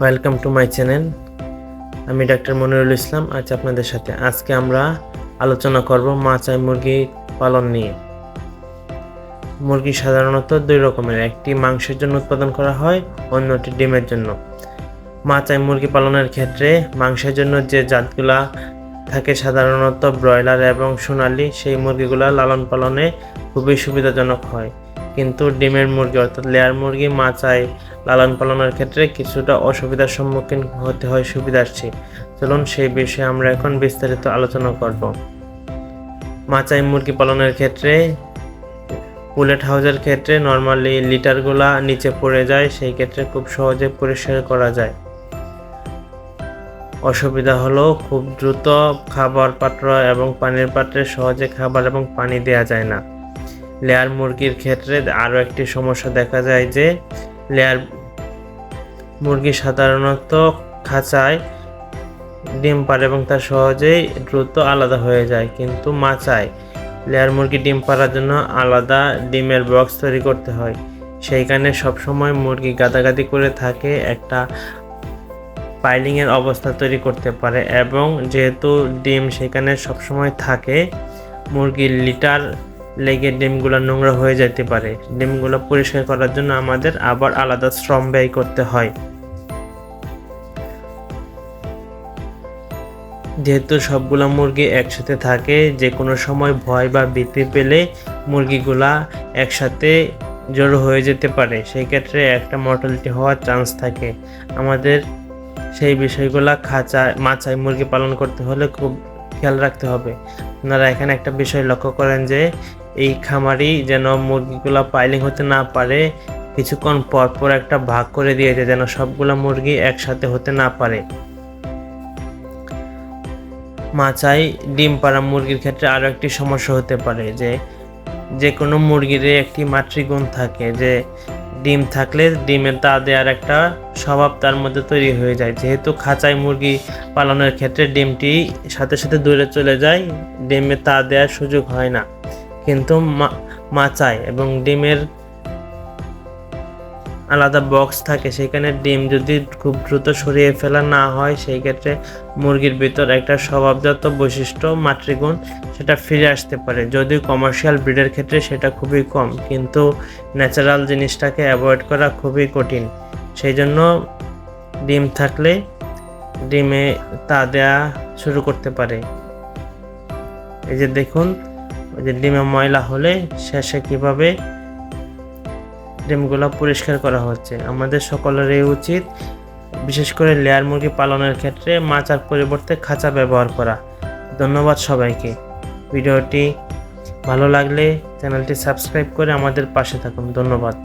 Welcome to my channel আমি doctor Monirul Islam, আজ আপনাদের সাথে। আজকে আমরা আলোচনা করব মাচাই মুরগি পালন নিয়ে। মুরগি সাধারণত দুই রকমের, একটি মাংসের জন্য উৎপাদন করা হয় অন্যটি ডিমের জন্য। মাচাই মুরগি পালনের ক্ষেত্রে মাংসের জন্য যে জাতগুলা থাকে সাধারণত ব্রয়লার এবং সোনালি, সেই মুরগিগুলা লালন পালনে খুবই সুবিধাজনক হয়। কিন্তু ডিমের মুরগি অর্থাৎ লেয়ার মুরগি মাচাই লালন পালনের ক্ষেত্রে কিছুটা অসুবিধার সম্মুখীন হতে হয় সুবিধার্থী চলুন সেই বিষয়ে আমরা এখন বিস্তারিত আলোচনা করব। মাচাই মুরগি পালনের ক্ষেত্রে পুলেট হাউসের ক্ষেত্রে নর্মালি লিটারগুলা নিচে পড়ে যায়, সেই ক্ষেত্রে খুব সহজে পরিষ্কার করা যায়। অসুবিধা হলো খুব দ্রুত খাবার পাত্র এবং পানির পাত্রে সহজে খাবার এবং পানি দেওয়া যায় না। লেয়ার মুরগির ক্ষেত্রে আরও একটি সমস্যা দেখা যায় যে, লেয়ার মুরগি সাধারণত খাঁচায় ডিম পারে এবং তা সহজেই দ্রুত আলাদা হয়ে যায়, কিন্তু মাচায় লেয়ার মুরগি ডিম পাড়ার জন্য আলাদা ডিমের বক্স তৈরি করতে হয়। সেইখানে সবসময় মুরগি গাদাগাদি করে থাকে, একটা পাইলিংয়ের অবস্থা তৈরি করতে পারে এবং যেহেতু ডিম সেখানে সবসময় থাকে মুরগির লিটার লেগে ডিমগুলো নোংরা হয়ে যেতে পারে। ডিমগুলো পরিষ্কার করার জন্য আমাদের আবার আলাদা শ্রম ব্যয় করতে হয়। যেহেতু সবগুলা মুরগি একসাথে থাকে যে কোনো সময় ভয় বা ভীতি পেলে মুরগিগুলা একসাথে জড়ো হয়ে যেতে পারে। সেই ক্ষেত্রে একটা মর্টালিটি হওয়ার চান্স থাকে। আমাদের সেই বিষয়গুলা খাঁচা, মাচায় মুরগি পালন করতে হলে খুব খেয়াল রাখতে হবে। আপনারা এখানে একটা বিষয় লক্ষ্য করেন যে এই খামারি যেন মুরগিগুলো পাইলিং হতে না পারে, কিছুক্ষণ পর পর একটা ভাগ করে দিয়েছে যেন সবগুলো মুরগি একসাথে হতে না পারে। মাচাই ডিম পাড়া মুরগির ক্ষেত্রে আরও একটি সমস্যা হতে পারে যে যে কোনো মুরগির একটি মাতৃগুণ থাকে যে, ডিম থাকলে ডিমের তা দেওয়ার একটা স্বভাব তার মধ্যে তৈরি হয়ে যায়। যেহেতু খাঁচায় মুরগি পালনের ক্ষেত্রে ডিমটি সাথে সাথে দূরে চলে যায়, ডিমে তা দেওয়ার সুযোগ হয় না। কিন্তু মাচায় এবং ডিমের আলাদা বক্স থাকে। সেখানে ডিম যদি খুব দ্রুত সরিয়ে ফেলা না হয়, সেই ক্ষেত্রে মুরগির ভিতর একটা স্বভাবজাত বৈশিষ্ট্য, মাতৃগুণ, সেটা ফিরে আসতে পারে। যদিও কমার্শিয়াল ব্রিডের ক্ষেত্রে সেটা খুবই কম, কিন্তু ন্যাচারাল জিনিসটাকে অ্যাভয়েড করা খুবই কঠিন। সেই জন্য ডিম থাকলে ডিমে তা দেয়া শুরু করতে পারে। এই যে দেখুন ওই যে ডিমে ময়লা হলে শেষে কীভাবে ডিমগুলো পরিষ্কার করা হচ্ছে? আমাদের সকলেরই উচিত, বিশেষ করে লেয়ার মুরগি পালনের ক্ষেত্রে মাচার পরিবর্তে খাঁচা ব্যবহার করা। ধন্যবাদ সবাইকে। ভিডিওটি ভালো লাগলে চ্যানেলটি সাবস্ক্রাইব করে আমাদের পাশে থাকুন। ধন্যবাদ।